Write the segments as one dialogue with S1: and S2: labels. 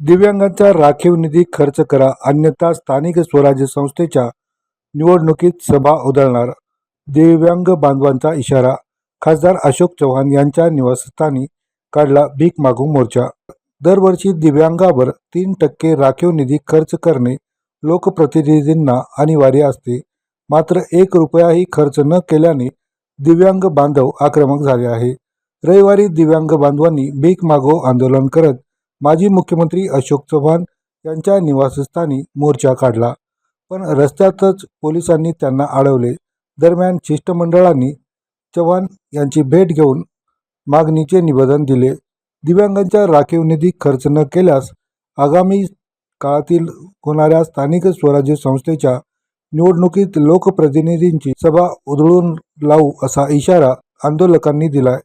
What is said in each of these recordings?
S1: दिव्यांगांचा राखीव निधी खर्च करा. अन्यथा स्थानिक स्वराज्य संस्थेच्या निवडणुकीत सभा उधळणार. दिव्यांग बांधवांचा इशारा. खासदार अशोक चव्हाण यांच्या निवासस्थानी काढला भीक मागू मोर्चा. दरवर्षी दिव्यांगावर तीन टक्के राखीव निधी खर्च करणे लोकप्रतिनिधींना अनिवार्य असते. मात्र एक रुपयाही खर्च न केल्याने दिव्यांग बांधव आक्रमक झाले आहे. रविवारी दिव्यांग बांधवांनी भीक मागो आंदोलन करत माजी मुख्यमंत्री अशोक चव्हाण यांच्या निवासस्थानी मोर्चा काढला. पण रस्त्यातच पोलिसांनी त्यांना अडवले. दरम्यान शिष्टमंडळांनी चव्हाण यांची भेट घेऊन मागणीचे निवेदन दिले. दिव्यांगांच्या राखीव निधी खर्च न केल्यास आगामी काळातील होणाऱ्या स्थानिक स्वराज्य संस्थेच्या निवडणुकीत लोकप्रतिनिधींची सभा उधळून लावू असा इशारा आंदोलकांनी दिलाय.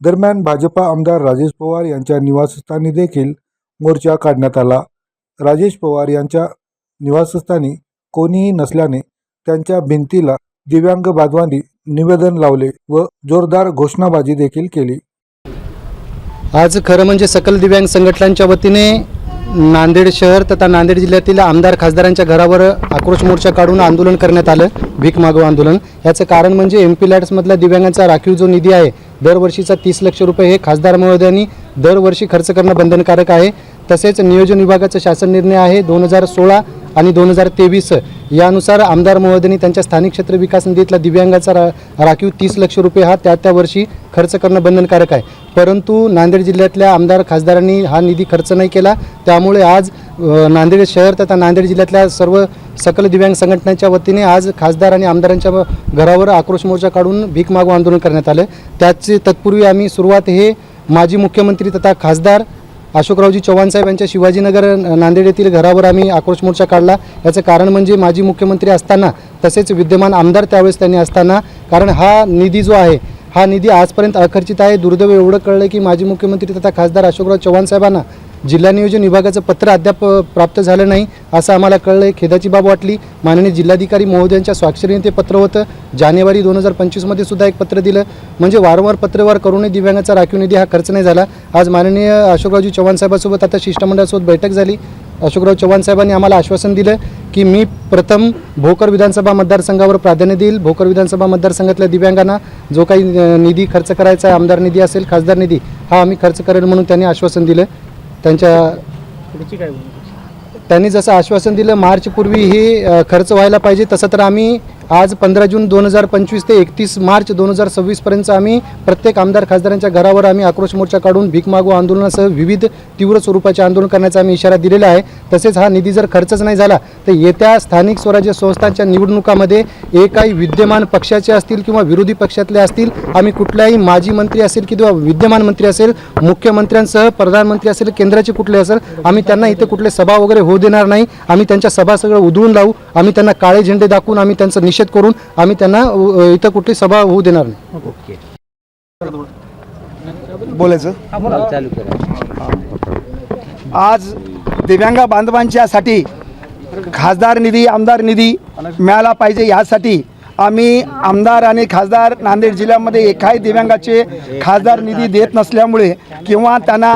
S1: दरम्यान भाजपा आमदार राजेश पवार यांच्या निवासस्थानी देखील मोर्चा काढण्यात आला. राजेश पवार यांच्या निवासस्थानी कोणीही नसल्याने त्यांच्या भिंतीला दिव्यांग बांधवांनी निवेदन लावले व जोरदार घोषणाबाजी देखील केली.
S2: आज खरं म्हणजे सकल दिव्यांग संघटनांच्या वतीने नांदेड शहर तथा नांदेड जिल्ह्यातील आमदार खासदारांच्या घरावर आक्रोश मोर्चा काढून आंदोलन करण्यात आलं. भीक मागो आंदोलन. याचं कारण म्हणजे एम पी लॅड्समधल्या दिव्यांगांचा राखीव जो निधी आहे दरवर्षीचा तीस लक्ष रुपये हे खासदार महोदयांनी दरवर्षी खर्च करणं बंधनकारक आहे. तसेच नियोजन विभागाचा शासन निर्णय आहे. दोन हजार सोळा आणि दोन हजार तेवीस यानुसार आमदार महोदयांनी त्यांच्या स्थानिक क्षेत्र विकास निधीतला दिव्यांगाचा रा राखीव तीस लक्ष रुपये हा त्या त्या वर्षी खर्च करणं बंधनकारक आहे. परंतु नांदेड जिल्ह्यातल्या आमदार खासदारांनी हा निधी खर्च नाही केला. त्यामुळे आज नांदेड शहर तथा नांदेड जिल्ह्यातल्या सर्व सकल दिव्यांग संघटनांच्या वतीने आज खासदार आणि आमदारांच्या घरावर आक्रोश मोर्चा काढून भीक मागू आंदोलन करण्यात आलं. त्याचे तत्पूर्वी आम्ही सुरुवात हे माजी मुख्यमंत्री तथा खासदार अशोकरावजी चव्हाण साहेब यांच्या शिवाजीनगर नांदेड येथील घरावर आम्ही आक्रोश मोर्चा काढला. याचं कारण म्हणजे माजी मुख्यमंत्री असताना तसेच विद्यमान आमदार त्यावेळेस त्यांनी असताना कारण हा निधी जो आहे हा निधी आजपर्यंत अखर्चित आहे. दुर्दैव एवढं कळलं की माजी मुख्यमंत्री तथा खासदार अशोकराव चव्हाण साहेबांना जिल्हा नियोजन विभागाचं पत्र अद्याप प्राप्त झालं नाही असं आम्हाला कळलं खेदाची बाब वाटली. माननीय जिल्हाधिकारी महोदयांच्या स्वाक्षरीने ते पत्र होतं. जानेवारी दोन हजार पंचवीसमध्ये सुद्धा एक पत्र दिलं. म्हणजे वारंवार पत्रव्यवहार करूनही दिव्यांगाचा राखीव निधी हा खर्च नाही झाला. आज माननीय अशोकरावजी चव्हाण साहेबांसोबत आता शिष्टमंडळासोबत बैठक झाली. अशोकराव चव्हाण साहेबांनी आम्हाला आश्वासन दिलं की मी प्रथम भोकर विधानसभा मतदारसंघावर प्राधान्य देईल. भोकर विधानसभा मतदारसंघातल्या दिव्यांगांना जो काही निधी खर्च करायचा आहे आमदार निधी असेल खासदार निधी हा आम्ही खर्च करेल म्हणून त्यांनी आश्वासन दिलं. त्यांच्या त्यांनी जसं आश्वासन दिलं मार्चपूर्वी हे अ, खर्च व्हायला पाहिजे तसं तर आम्ही आज पंधरा जून दोन हजार पंचवीस ते एकतीस मार्च दोन हजार सव्वीसपर्यंत आम्ही प्रत्येक आमदार खासदारांच्या घरावर आम्ही आक्रोश मोर्चा काढून भीक मागू आंदोलनासह विविध तीव्र स्वरूपाचे आंदोलन करण्याचा आम्ही इशारा दिलेला आहे. तसेच हा निधी जर खर्चच नाही झाला तर येत्या स्थानिक स्वराज्य संस्थांच्या निवडणुकामध्ये एकाही विद्यमान पक्षाचे असतील किंवा विरोधी पक्षातले असतील आम्ही कुठल्याही माजी मंत्री असेल किंवा विद्यमान मंत्री असेल मुख्यमंत्र्यांसह प्रधानमंत्री असेल केंद्राचे कुठले असेल आम्ही त्यांना इथे कुठले सभा वगैरे होऊ देणार नाही. आम्ही त्यांच्या सभा सगळं उधळून लावू आम्ही त्यांना काळे झेंडे दाखवून आम्ही त्यांचा निषेध करून आम्ही त्यांना इथं कुठली सभा होऊ देणार नाही.
S3: बोलायचं? आज दिव्यांग बांधवांच्यासाठी खासदार निधी आमदार निधी मिळाला पाहिजे यासाठी आम्ही आमदार आणि खासदार नांदेड जिल्ह्यामध्ये एकाही दिव्यांगाचे खासदार निधी देत नसल्यामुळे किंवा त्यांना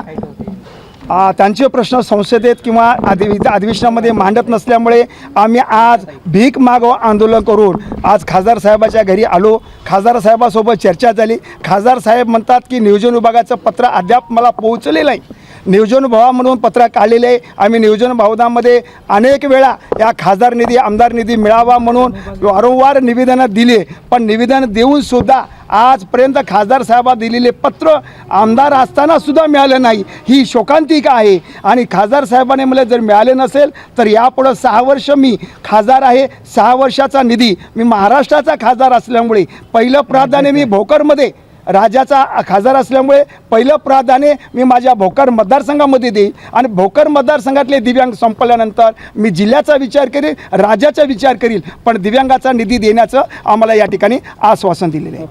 S3: त्यांचे प्रश्न संसदेत किंवा अधि अधिवेशनामध्ये मांडत नसल्यामुळे आम्ही आज भीक मागो आंदोलन करून आज खासदार साहेबाच्या घरी आलो. खासदार साहेबासोबत चर्चा झाली. खासदार साहेब म्हणतात की नियोजन विभागाचं पत्र अद्याप मला पोहोचलेलं नाही. नियोजन भवा म्हणून पत्र काढलेले आहे. आम्ही नियोजन भावनामध्ये अनेक वेळा या खासदार निधी आमदार निधी मिळावा म्हणून वारंवार निवेदनं दिली पण निवेदन देऊनसुद्धा आजपर्यंत खासदार साहेबा दिलेले पत्र आमदार असताना सुद्धा मिळालं नाही. ही शोकांतिका आहे? आणि खासदार साहेबाने मला जर मिळाले नसेल तर यापुढं सहा वर्ष मी खासदार आहे. सहा वर्षाचा निधी मी महाराष्ट्राचा खासदार असल्यामुळे पहिलं प्राधान्य मी भोकरमध्ये राजाचा खासदार असल्यामुळे पहिलं प्राधान्य मी माझ्या भोकर मतदारसंघामध्ये देईल. आणि भोकर मतदारसंघातले दिव्यांग संपल्यानंतर मी जिल्ह्याचा विचार करेल राज्याचा विचार करील पण दिव्यांगाचा निधी देण्याचं आम्हाला या ठिकाणी आश्वासन दिलेलं आहे.